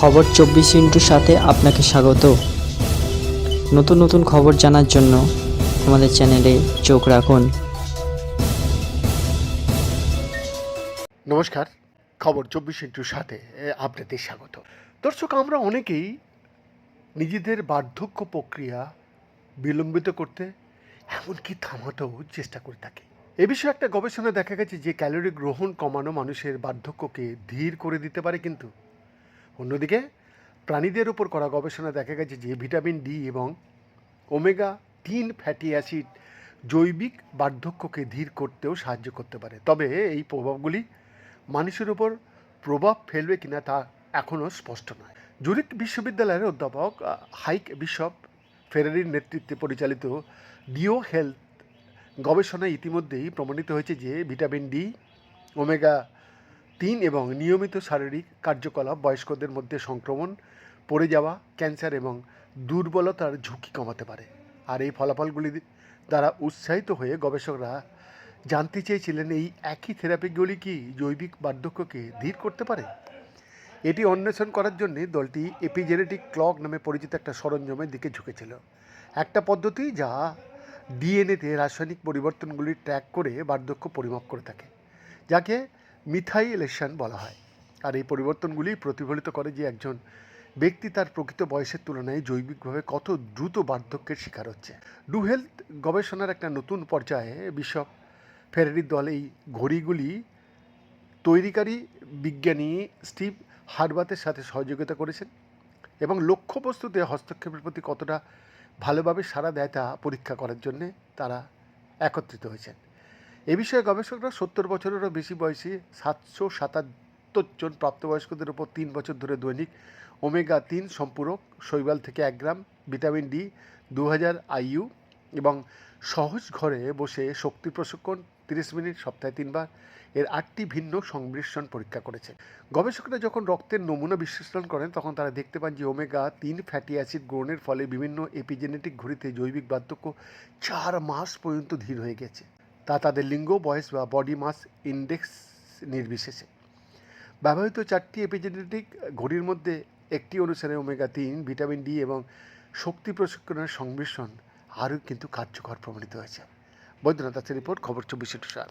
খবর চব্বিশ ইন্টুর সাথে আপনাকে স্বাগত। নতুন নতুন খবর জানার জন্য আমাদের চ্যানেলে চোখ রাখুন। নমস্কার, খবর চব্বিশ ইন্টুর সাথে আপনাদের স্বাগত। দর্শক, আমরা অনেকেই নিজেদের বার্ধক্য প্রক্রিয়া বিলম্বিত করতে এমনকি থামাতেও চেষ্টা করে থাকি। এ বিষয়ে একটা গবেষণা দেখা গেছে যে ক্যালোরি গ্রহণ কমানো মানুষের বার্ধক্যকে ধীর করে দিতে পারে কিন্তু অন্যদিকে, প্রাণীদের উপর করা গবেষণা দেখা গেছে যে ভিটামিন ডি এবং ওমেগা তিন ফ্যাটি অ্যাসিড জৈবিক বার্ধক্যকে ধীর করতেও সাহায্য করতে পারে। তবে এই প্রভাবগুলি মানুষের উপর প্রভাব ফেলবে কিনা তা এখনও স্পষ্ট নয়। জুরিক বিশ্ববিদ্যালয়ের অধ্যাপক হাইক বিশপ ফেরারির নেতৃত্বে পরিচালিত ডিও হেলথ গবেষণায় ইতিমধ্যেই প্রমাণিত হয়েছে যে ভিটামিন ডি, ওমেগা তিন এবং নিয়মিত শারীরিক কার্যকলাপ বয়স্কদের মধ্যে সংক্রমণ, পড়ে যাওয়া, ক্যান্সার এবং দুর্বলতার ঝুঁকি কমাতে পারে। আর এই ফলাফলগুলি দ্বারা উৎসাহিত হয়ে গবেষকরা জানতে চেয়েছিলেন, এই একই থেরাপিগুলি কি জৈবিক বার্ধক্যকে ধীর করতে পারে? এটি অন্বেষণ করার জন্যে দলটি এপিজেনেটিক ক্লক নামে পরিচিত একটা সরঞ্জামের দিকে ঝুঁকেছিল। একটা পদ্ধতি যা ডিএনএতে রাসায়নিক পরিবর্তনগুলি ট্র্যাক করে বার্ধক্য পরিমাপ করে থাকে, যাকে মিথাইলেশন বলা হয়। আর এই পরিবর্তনগুলি প্রতিফলিত করে যে একজন ব্যক্তি তার প্রকৃত বয়সের তুলনায় জৈবিকভাবে কত দ্রুত বার্ধক্যের শিকার হচ্ছে। ডু হেলথ গবেষণার একটা নতুন পর্যায়ে বিশপ ফেরারির দল এই ঘড়িগুলি তৈরিকারী বিজ্ঞানী স্টিভ হারবাতের সাথে সহযোগিতা করেছেন এবং লক্ষ্যবস্তুতে হস্তক্ষেপের প্রতি কতটা ভালোভাবে সাড়া দেয় তা পরীক্ষা করার জন্যে তারা একত্রিত হয়েছেন। এ বিষয়ে গবেষকরা সত্তর বছরেরও বেশি বয়সী সাতশো সাতাত্তর জন প্রাপ্তবয়স্কদের উপর তিন বছর ধরে দৈনিক ওমেগা তিন সম্পূরক শৈবাল থেকে এক গ্রাম, ভিটামিন ডি দু হাজার আইইউ এবং সহজ ঘরে বসে শক্তি প্রশিক্ষণ তিরিশ মিনিট, সপ্তাহে তিনবার। এর আটটি ভিন্ন সংমিশ্রণ পরীক্ষা করেছে। গবেষকরা যখন রক্তের নমুনা বিশ্লেষণ করেন, তখন তারা দেখতে পান যে ওমেগা তিন ফ্যাটি অ্যাসিড গ্রহণের ফলে বিভিন্ন এপিজেনেটিক ঘড়িতে জৈবিক বার্ধক্য চার মাস পর্যন্ত ধীর হয়ে গেছে। তা তাদের লিঙ্গ, বয়স বা বডি মাস ইন্ডেক্স নির্বিশেষে। ব্যবহৃত চারটি এপিজেনেটিক ঘড়ির মধ্যে একটি অনুসারে ওমেগা তিন ভিটামিন ডি এবং শক্তি প্রশিক্ষণের সংমিশ্রণ আরও কিন্তু কার্যকর প্রমাণিত হয়েছে। বৈদ্যনাথ দাসের রিপোর্ট, খবর চব্বিশে সাত।